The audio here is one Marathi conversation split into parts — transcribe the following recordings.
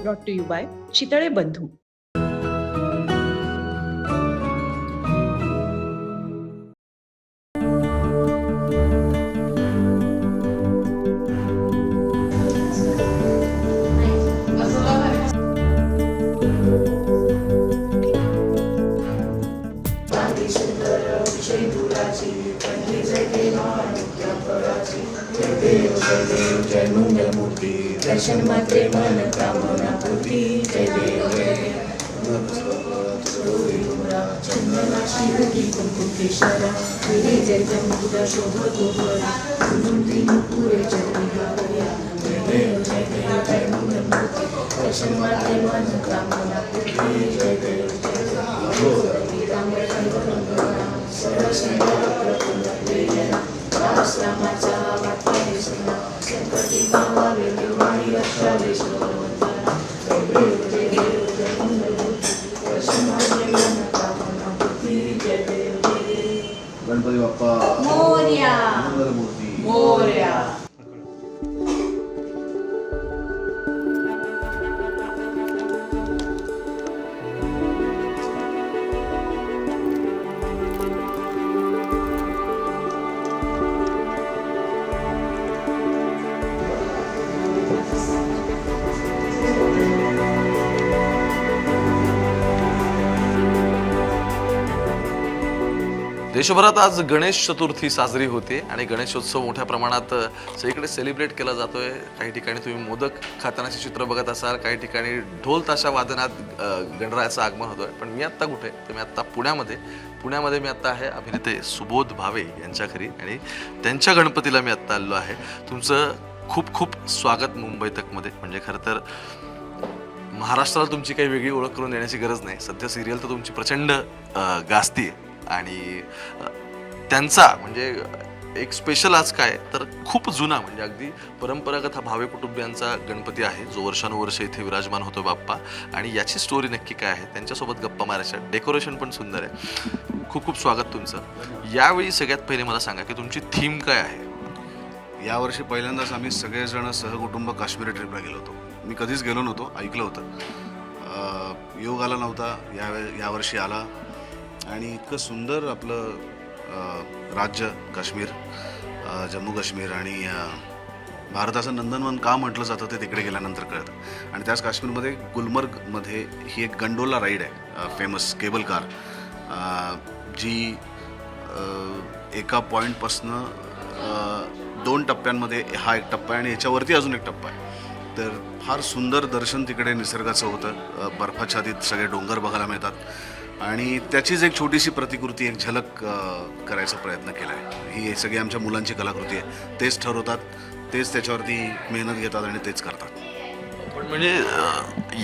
Brought to you by Chitale Bandhu Darshan Matre मन कामना पूर्ती जय देव जय चंदना शिवकी कुंकुकेश्वरा जय जमुदा पुरे जय देव जय देव जय दर्शन मात्रे मन कामना पूर्ती जय देव जय सर्व Hare Krishna. देशभरात आज गणेश चतुर्थी साजरी होते आणि गणेशोत्सव मोठ्या प्रमाणात सगळीकडे सेलिब्रेट केला जातोय. काही ठिकाणी तुम्ही मोदक खातानाचे चित्र बघत असाल काही ठिकाणी ढोल ताशा वादनात गणरायाचं आगमन होतोय. पण मी आत्ता कुठे? तर मी आत्ता पुण्यामध्ये. पुण्यामध्ये मी आत्ता आहे अभिनेते सुबोध भावे यांच्या घरी आणि त्यांच्या गणपतीला मी आत्ता आलेलो आहे. तुमचं खूप खूप स्वागत मुंबई तकमध्ये. म्हणजे खरं तर महाराष्ट्राला तुमची काही वेगळी ओळख करून देण्याची गरज नाही. सध्या सिरियल तर तुमची प्रचंड गाजती आहे आणि त्यांचा म्हणजे एक स्पेशल आज काय तर खूप जुना म्हणजे अगदी परंपरागत हा भावे कुटुंबियांचा गणपती आहे जो वर्षानुवर्ष इथे विराजमान होतो बाप्पा. आणि याची स्टोरी नक्की काय आहे त्यांच्यासोबत गप्पा मारायच्या. डेकोरेशन पण सुंदर आहे. खूप खूप स्वागत तुमचं. यावेळी सगळ्यात पहिले मला सांगा की तुमची थीम काय आहे? यावर्षी पहिल्यांदाच आम्ही सगळेजण सहकुटुंब काश्मीर ट्रिपला गेलो होतो. मी कधीच गेलो नव्हतो ऐकलं होतं. योग आला नव्हता या यावर्षी आला. आणि इतकं सुंदर आपलं राज्य काश्मीर जम्मू काश्मीर आणि भारताचं नंदनवन का म्हटलं जातं ते तिकडे गेल्यानंतर कळतं. आणि त्याच काश्मीरमध्ये गुलमर्गमध्ये ही एक गंडोला राईड आहे फेमस केबल कार जी एका पॉईंटपासनं दोन टप्प्यांमध्ये हा एक टप्पा आहे आणि याच्यावरती अजून एक टप्पा आहे. तर फार सुंदर दर्शन तिकडे निसर्गाचं होतं. बर्फाच्छादित सगळे डोंगर बघायला मिळतात. आणि त्याचीच एक छोटीशी प्रतिकृती एक झलक करायचा प्रयत्न केला आहे ही सगळी आमच्या मुलांची कलाकृती आहे. तेच ठरवतात तेच त्याच्यावरती मेहनत घेतात आणि तेच करतात. पण म्हणजे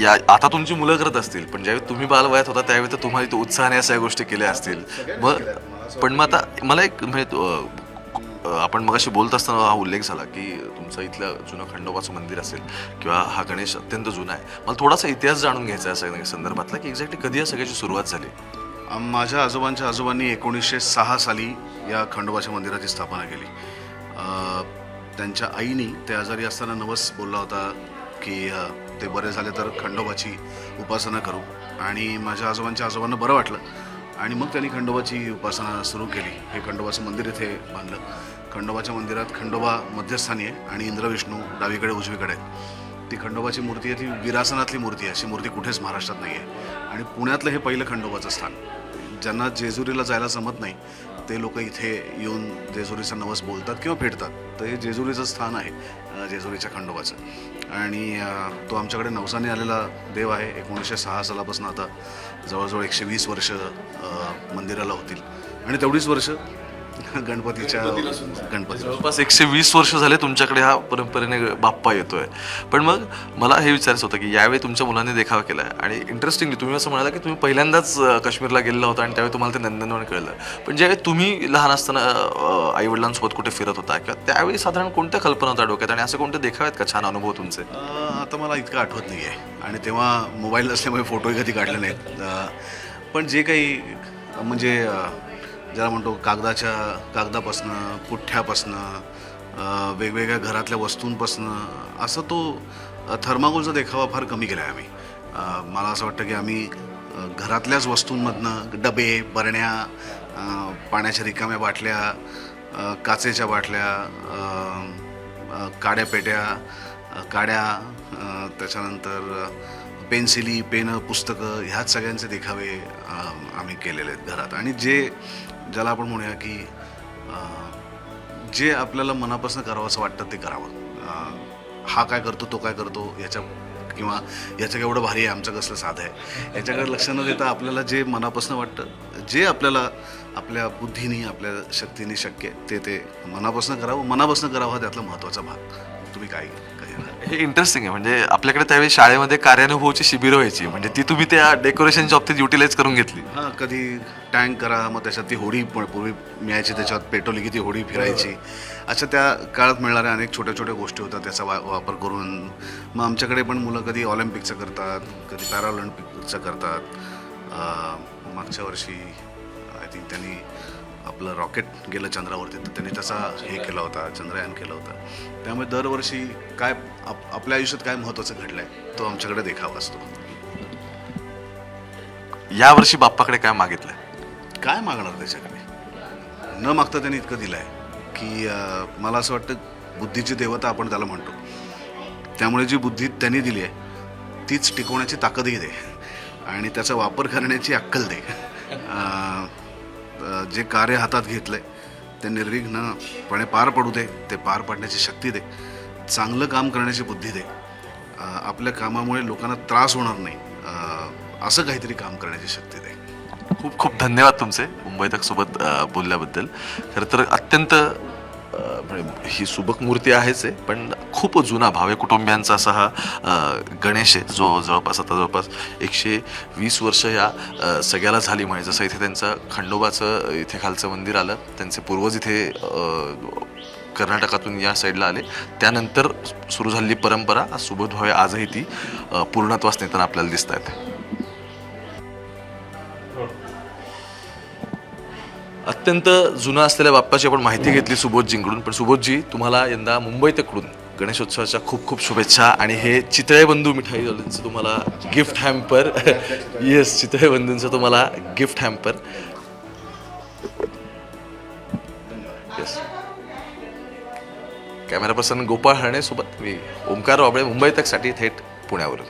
या आता तुमची मुलं करत असतील पण ज्यावेळी तुम्ही बालवयात होता त्यावेळी तर तुम्हाला इथे उत्साहाने अशा गोष्टी केल्या असतील. मग पण मग आता मला एक म्हणजे आपण मग आपण मगाशी बोलत असताना हा उल्लेख झाला की तुमचं इथलं जुनं खंडोबाचं मंदिर असेल किंवा हा गणेश अत्यंत जुना आहे. मला थोडासा इतिहास जाणून घ्यायचा आहे सगळ्या संदर्भातला की एक्झॅक्टली कधी या सगळ्याची सुरुवात झाली? माझ्या आजोबांच्या आजोबांनी एकोणीसशे सहा साली या खंडोबाच्या मंदिराची स्थापना केली. त्यांच्या आईनी ते आजारी असताना नवस बोलला होता की ते बरे झाले तर खंडोबाची उपासना करू. आणि माझ्या आजोबांच्या आजोबांना बरं वाटलं. आणि मग त्यांनी खंडोबाची उपासना सुरू केली. हे खंडोबाचं मंदिर इथे बांधलं. खंडोबाच्या मंदिरात खंडोबा मध्यस्थानी आहे आणि इंद्रविष्णू डावीकडे उजवीकडे आहेत. ती खंडोबाची मूर्ती आहे ती विरासनातली मूर्ती आहे. अशी मूर्ती कुठेच महाराष्ट्रात नाही आहे आणि पुण्यातलं हे पहिलं खंडोबाचं स्थान. ज्यांना जेजुरीला जायला जमत नाही ते लोक इथे येऊन जेजुरीचा नवस बोलतात किंवा फेडतात. तर हे जेजुरीचं स्थान आहे जेजुरीच्या खंडोबाचं. आणि तो आमच्याकडे नवसाने आलेला देव आहे. एकोणीसशे सहा सालापासून आता जवळजवळ एकशे वीस वर्ष मंदिराला होतील. आणि तेवढीच वर्ष गणपतीच्या गणपती. जवळपास एकशे वीस वर्ष झाले तुमच्याकडे हा परंपरेने बाप्पा येतोय. पण मग मला हे विचारायचं होतं की यावेळी तुमच्या मुलांनी देखावा केला आणि इंटरेस्टिंगली तुम्ही असं म्हणाला की तुम्ही पहिल्यांदाच काश्मीरला गेलेला होता आणि त्यावेळी तुम्हाला ते नंदनवन कळलं. पण ज्यावेळी तुम्ही लहान असताना आई वडिलांसोबत कुठे फिरत होता किंवा त्यावेळी साधारण कोणत्या कल्पना होत्या डोक्यात आणि असे कोणते देखावे आहेत का छान अनुभव तुमचे? आता मला इतकं आठवत नाही आहे आणि तेव्हा मोबाईल नसल्यामुळे फोटोही कधी काढले नाहीत. पण जे काही म्हणजे ज्याला म्हणतो कागदाच्या कागदापासनं पुठ्ठ्यापासनं वेगवेगळ्या घरातल्या वस्तूंपासनं असं तो थर्माकोलचा देखावा फार कमी केला आहे आम्ही मला असं वाटतं की आम्ही घरातल्याच वस्तूंमधनं डबे बरण्या पाण्याच्या रिकाम्या बाटल्या काचेच्या बाटल्या काड्या पेट्या काड्या त्याच्यानंतर पेन्सिली पेनं पुस्तकं ह्याच सगळ्यांचे देखावे आम्ही केलेले आहेत घरात. आणि जे ज्याला आपण म्हणूया की जे आपल्याला मनापासून करावं असं वाटतं ते करावं. हा काय करतो तो काय करतो याच्या किंवा याचं केवढं भारी आहे आमचं कसलं साधं आहे याच्याकडे लक्ष न देता आपल्याला जे मनापासून वाटतं जे आपल्याला आपल्या बुद्धीने आपल्या शक्तीने शक्य आहे ते ते मनापासून करावं मनापासून करावं हा त्यातला महत्त्वाचा भाग. तुम्ही काय? हे इंटरेस्टिंग आहे. म्हणजे आपल्याकडे त्यावेळी शाळेमध्ये कार्यानुभवची शिबिरं व्हायची. म्हणजे ती तुम्ही त्या डेकोरेशनच्या बाबतीत युटिलाइज करून घेतली. हां कधी टँक करा मग त्याच्यात ती होडी पण पूर्वी मिळायची त्याच्यात पेटवली की ती होडी फिरायची. अशा त्या काळात मिळणाऱ्या अनेक छोट्या छोट्या गोष्टी होत्या त्याचा वा वापर करून. मग आमच्याकडे पण मुलं कधी ऑलिम्पिकचं करतात कधी पॅराऑलिम्पिकचं करतात. अं, मागच्या वर्षी आय थिंक त्यांनी आपलं रॉकेट गेलं चंद्रावरती तर त्यांनी त्याचा हे केला होता चंद्रयान केलं होतं. त्यामुळे दरवर्षी काय आप आपल्या आयुष्यात काय महत्त्वाचं घडलं आहे तो आमच्याकडे देखावा असतो. यावर्षी बाप्पाकडे काय मागितलं? काय मागणार त्याच्याकडे? न मागता त्यांनी इतकं दिलं आहे की मला असं वाटतं बुद्धीची देवता आपण त्याला म्हणतो. त्यामुळे जी बुद्धी त्यांनी दिली आहे तीच टिकवण्याची ताकदही दे. आणि त्याचा वापर करण्याची अक्कल दे. जे कार्य हातात घेतलंय ते निर्विघ्नपणे पार पडू दे ते पार पाडण्याची शक्ती दे चांगलं काम करण्याची बुद्धी दे. आपल्या कामामुळे लोकांना त्रास होणार नाही. असं काहीतरी काम करण्याची शक्ती दे. खूप खूप धन्यवाद तुमचे मुंबई तक सोबत बोलल्याबद्दल. खरं तर अत्यंत म्हणजे ही सुबक मूर्ती आहेच आहे पण खूप जुना भावे कुटुंबियांचा असा हा गणेश आहे. जो जवळपास आता जवळपास एकशे वीस वर्ष या सगळ्याला झाली म्हणजे जसं इथे त्यांचं खंडोबाचं इथे खालचं मंदिर आलं. त्यांचे पूर्वज इथे कर्नाटकातून या साईडला आले. त्यानंतर सुरू झालेली परंपरा सुबोध भावे आजही ती पूर्णत्वास नेताना आपल्याला दिसत आहेत. अत्यंत जुना असलेल्या बाप्पाची आपण माहिती घेतली सुबोधजींकडून. पण सुबोधजी तुम्हाला यंदा मुंबई तकडून गणेशोत्सवाच्या खूप खूप शुभेच्छा. आणि हे चितळे बंधू मिठाईवाल्यांचं तुम्हाला गिफ्ट हॅम्पर. येस चितळे बंधूंचं तुम्हाला gift hamper. Yes camera person Gopal Harne सोबत मी ओमकार वाबळे मुंबई तकसाठी थेट पुण्यावरून.